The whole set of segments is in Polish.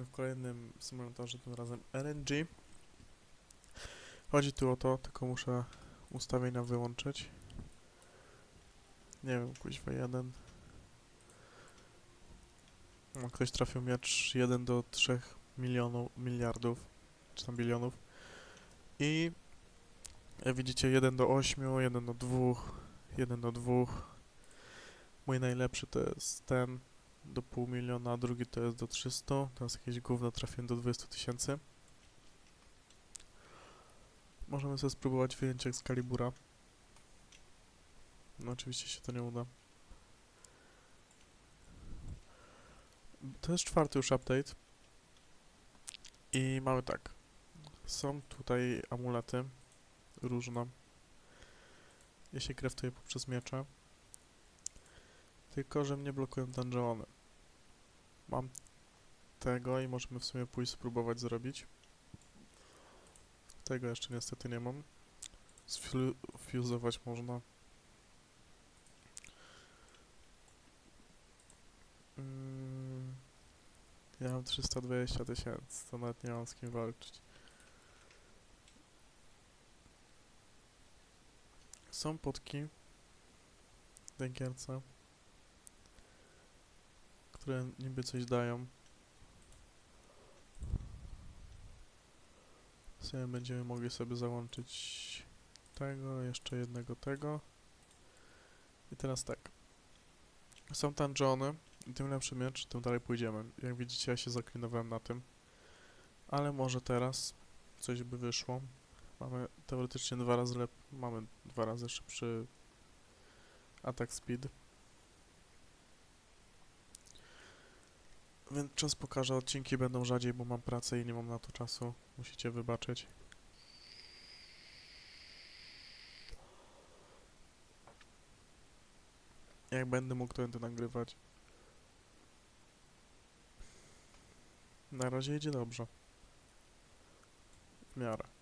Jesteśmy w kolejnym symulatorze, tym razem RNG. Chodzi tu o to, tylko muszę ustawienia wyłączyć. Nie wiem, kuźwa jeden. O, ktoś trafił miecz 1 do 3 milionów, miliardów, czy tam bilionów. I jak widzicie 1 do 8, 1 do 2, 1 do 2. Mój najlepszy to jest ten do pół miliona, drugi to jest do 300, teraz jakieś gówno trafiłem do 20 tysięcy. Możemy sobie spróbować wyjęcia Excalibura. No oczywiście się to nie uda. To jest czwarty już update. I mamy tak. Są tutaj amulety różne. Je się kreftuje poprzez miecze. Tylko, że mnie blokują dungeony. Mam tego i możemy w sumie pójść spróbować zrobić. Tego jeszcze niestety nie mam. Sfuzować można. Mm, ja mam 320 tysięcy, to nawet nie mam z kim walczyć. Są potki w tej które niby coś dają. Sobie będziemy mogli sobie załączyć tego, jeszcze jednego tego. I teraz tak. Są dungeony i tym lepszy miecz, tym dalej pójdziemy. Jak widzicie, ja się zaklinowałem na tym. Ale może teraz coś by wyszło. Mamy teoretycznie dwa razy lep... Mamy dwa razy szybszy attack speed. Więc czas pokaże, odcinki będą rzadziej, bo mam pracę i nie mam na to czasu. Musicie wybaczyć. Jak będę mógł, to będę nagrywać. Na razie idzie dobrze. W miarę.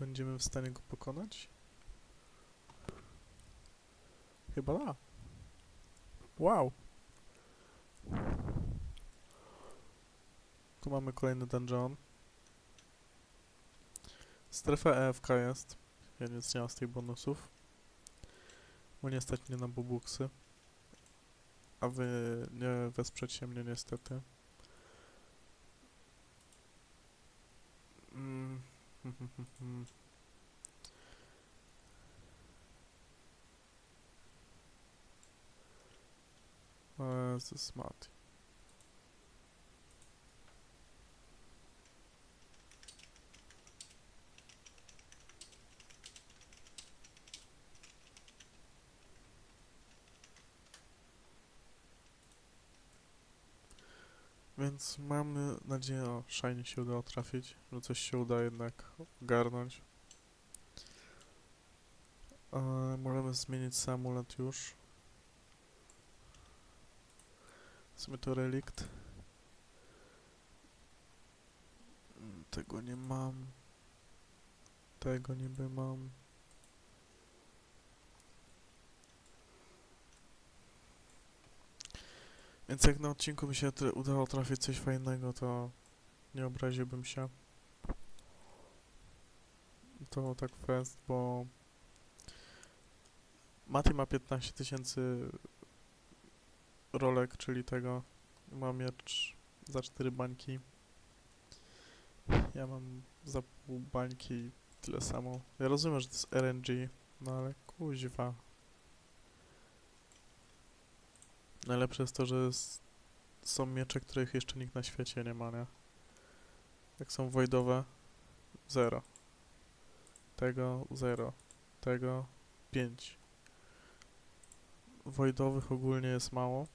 Będziemy w stanie go pokonać? Chyba da. Wow. Tu mamy kolejny dungeon. Strefa EFK jest. Ja nic nie mam z tych bonusów. Bo nie stać mnie na bubuksy. A wy nie wesprzecie mnie niestety. Mm. O Jezus Mati. Więc mamy nadzieję, o, szajnie się udało trafić, że coś się uda jednak ogarnąć. E, możemy zmienić samulet już. W sumie to relikt. Tego nie mam. Tego niby mam. Więc jak na odcinku mi się udało trafić coś fajnego, to nie obraziłbym się. To tak fest, bo Mati ma 15 tysięcy rolek, czyli tego. Ma miecz za 4 bańki. Ja mam za pół bańki tyle samo. Ja rozumiem, że to jest RNG, no ale kuźwa. Najlepsze jest to, że są miecze, których jeszcze nikt na świecie nie ma, nie? Jak są wojdowe, zero. Tego, zero. Tego, pięć. Wojdowych ogólnie jest mało.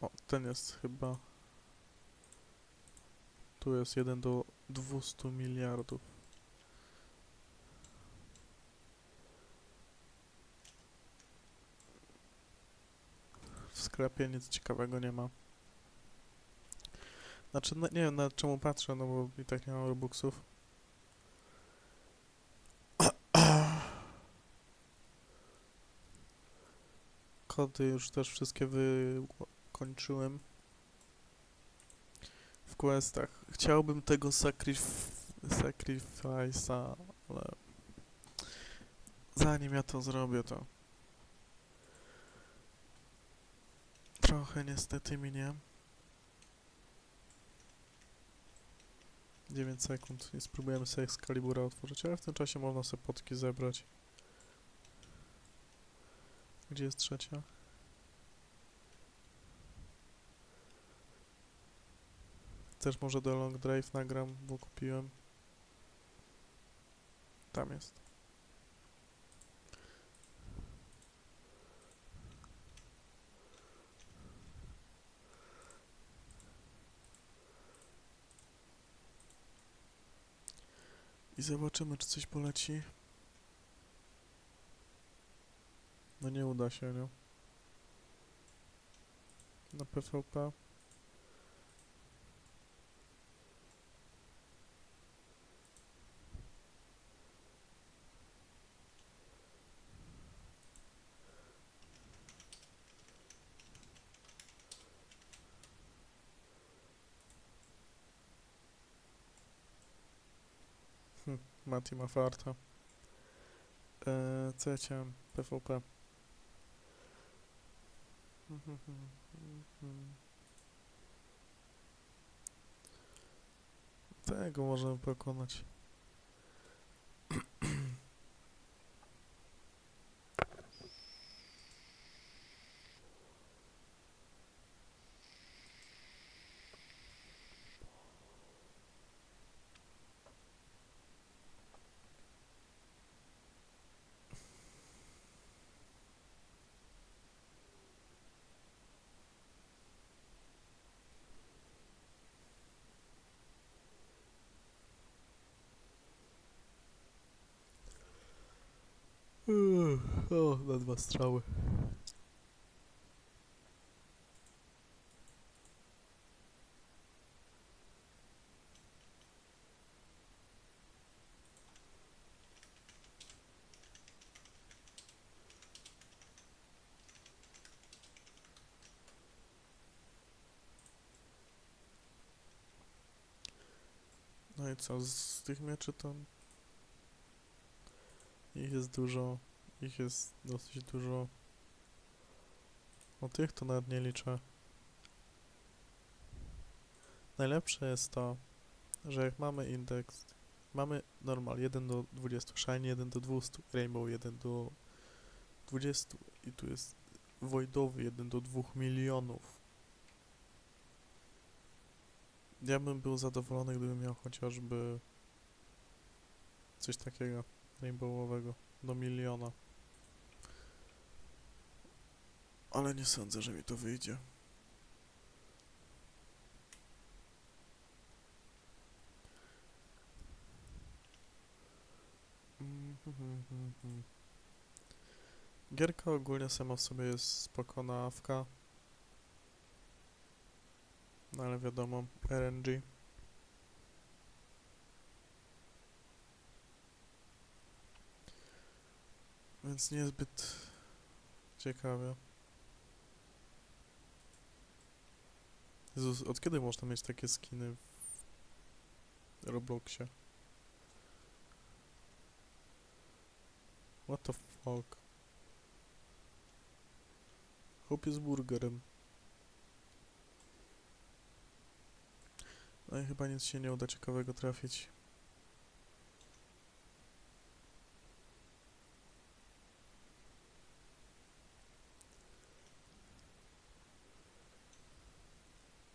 O, ten jest chyba... Tu jest 1 do 200 miliardów. w sklepie nic ciekawego nie ma. Znaczy, no, nie wiem na czemu patrzę, no bo i tak nie mam robuxów. Kody już też wszystkie wykończyłem. W questach. Chciałbym tego sacrif sacrifice'a, ale zanim ja to zrobię, to trochę niestety minie. 9 sekund i spróbujemy sobie Excalibura otworzyć, ale w tym czasie można sobie potki zebrać. Gdzie jest trzecia? Też może do Long Drive nagram, bo kupiłem. Tam jest. I zobaczymy, czy coś poleci. No nie uda się, nie? Na PvP. Mati ma farta. Eee, co ja chciałem? PvP. Tego możemy pokonać. O, na dwa strzały. No i co, z tych mieczy to ich jest dużo, ich jest dosyć dużo. O tych to nawet nie liczę. Najlepsze jest to, że jak mamy indeks, mamy normal 1 do 20, shine 1 do 200, rainbow 1 do 20 i tu jest voidowy 1 do 2 milionów. Ja bym był zadowolony, gdybym miał chociażby coś takiego rainbowowego do miliona. Ale nie sądzę, że mi to wyjdzie. Gierka ogólnie sama w sobie jest spokojna awka. No ale wiadomo, RNG. Więc niezbyt ciekawie. Jezus, od kiedy można mieć takie skiny w Robloxie? What the fuck? Chłopie z burgerem. No i chyba nic się nie uda ciekawego trafić.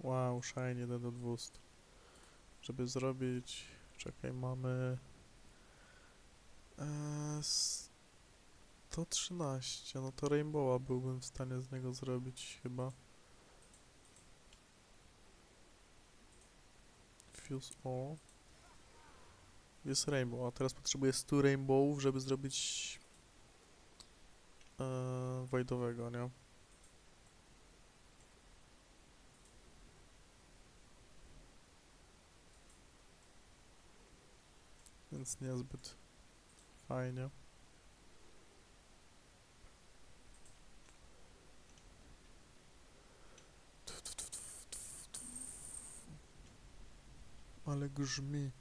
Wow, shine 1 do 200. Żeby zrobić... Czekaj, mamy... Eee, 113, no to Rainbowa byłbym w stanie z niego zrobić chyba. Fuse O. Jest Rainbow, a teraz potrzebuję 100 Rainbowów, żeby zrobić... Eee, Voidowego, nie? więc niezbyt fajnie. Ale grzmi.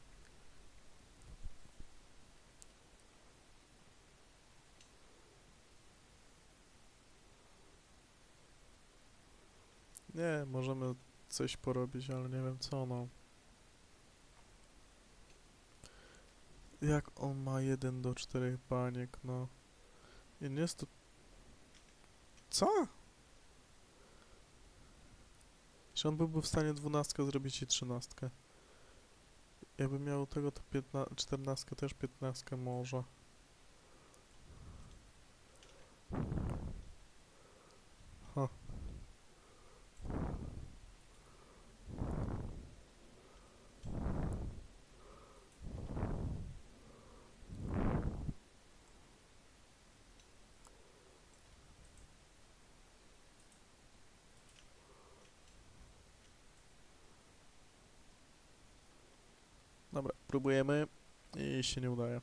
Nie, możemy coś porobić, ale nie wiem co no. Jak on ma 1 do 4 baniek, no. I nie jest to... Co? Czy on byłby w stanie 12 zrobić i 13? Jakby miał tego, to 15, 14 też 15 może. Ha. Dobra, próbujemy i się nie udaje.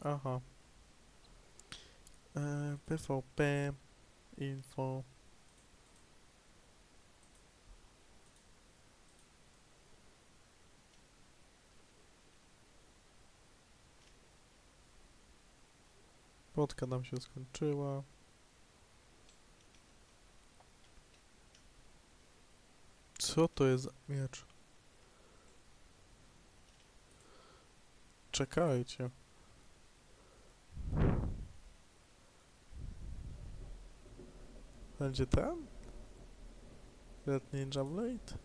Aha. E, PvP info. Podka nam się skończyła. Co to jest za miecz? Czekajcie. Będzie ten? Red Ninja Blade?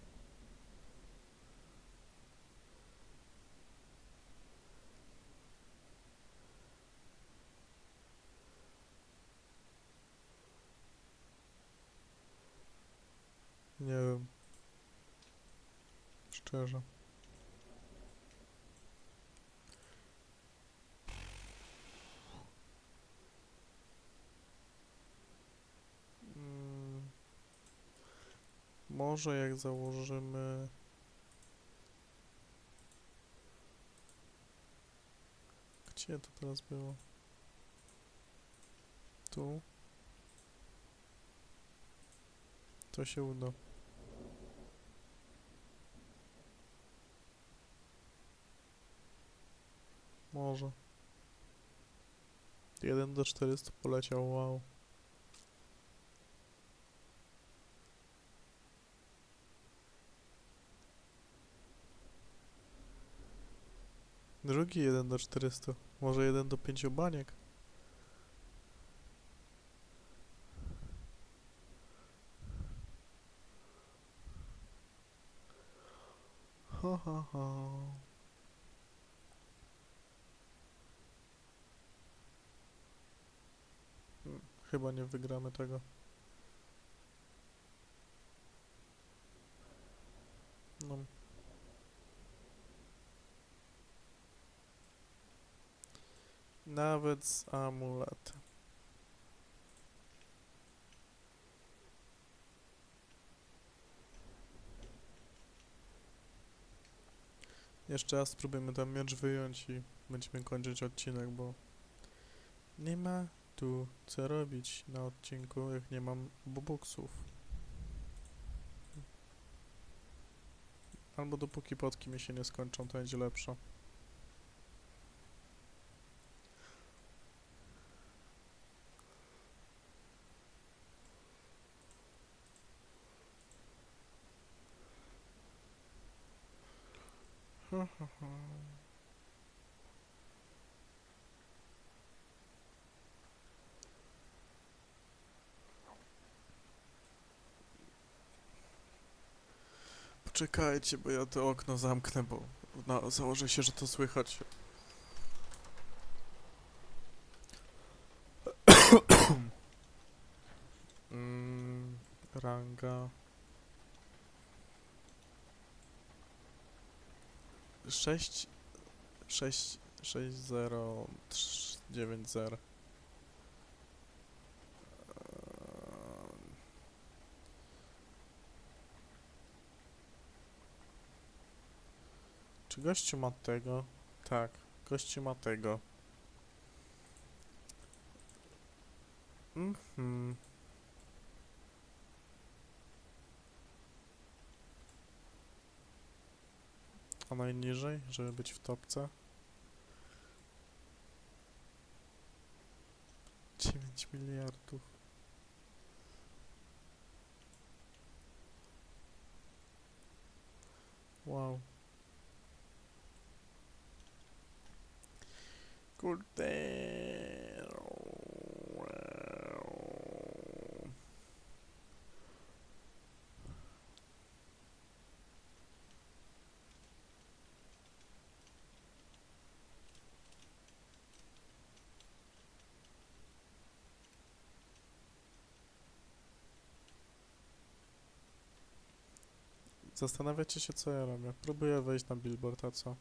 Nie wiem. Szczerze. Mm. Może jak założymy... Gdzie to teraz było? Tu? To się uda. Może. 1 do 400 poleciał, wow. Drugi 1 do 400. Może 1 do 5 baniek. Ha ha ha. Hmm, Chyba nie wygramy tego. No. Nawet z amuletem. Jeszcze raz spróbujemy ten miecz wyjąć i będziemy kończyć odcinek, bo nie ma tu co robić na odcinku, jak nie mam bubuksów. Albo dopóki potki mi się nie skończą, to będzie lepsze. Ha, ha, ha. Poczekajcie, bo ja to okno zamknę, bo no, założę się, że to słychać. ranga. 6 6 6 0 9 0 Czy gościu ma tego? Tak, gościu ma tego. Mhm. Mm A najniżej, żeby być w topce? 9 miliardów. Wow. Kurde. Zastanawiacie się, co ja robię. Próbuję wejść na billboard, a co?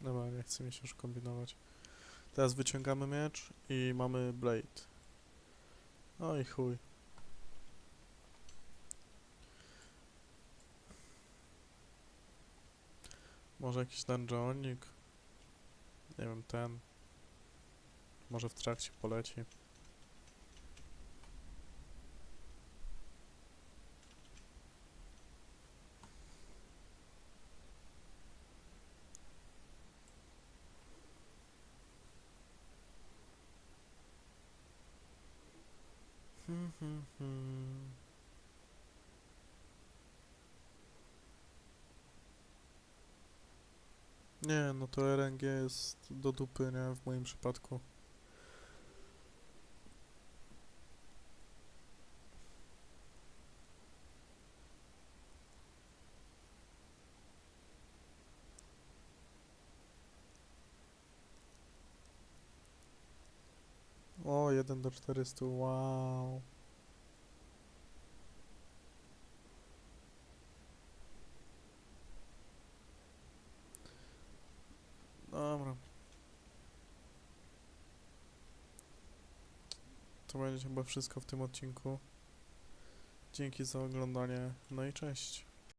Dobra, nie chce mi się już kombinować. Teraz wyciągamy miecz i mamy blade. No i chuj. Może jakiś dungeonik? Nie wiem, ten. Może w trakcie poleci. Hmm, hmm, hmm. Nie, no to RNG jest do dupy, nie? W moim przypadku. O, 1 do 400, wow. Dobra. Chyba wszystko w tym odcinku. Dzięki za oglądanie, no i cześć.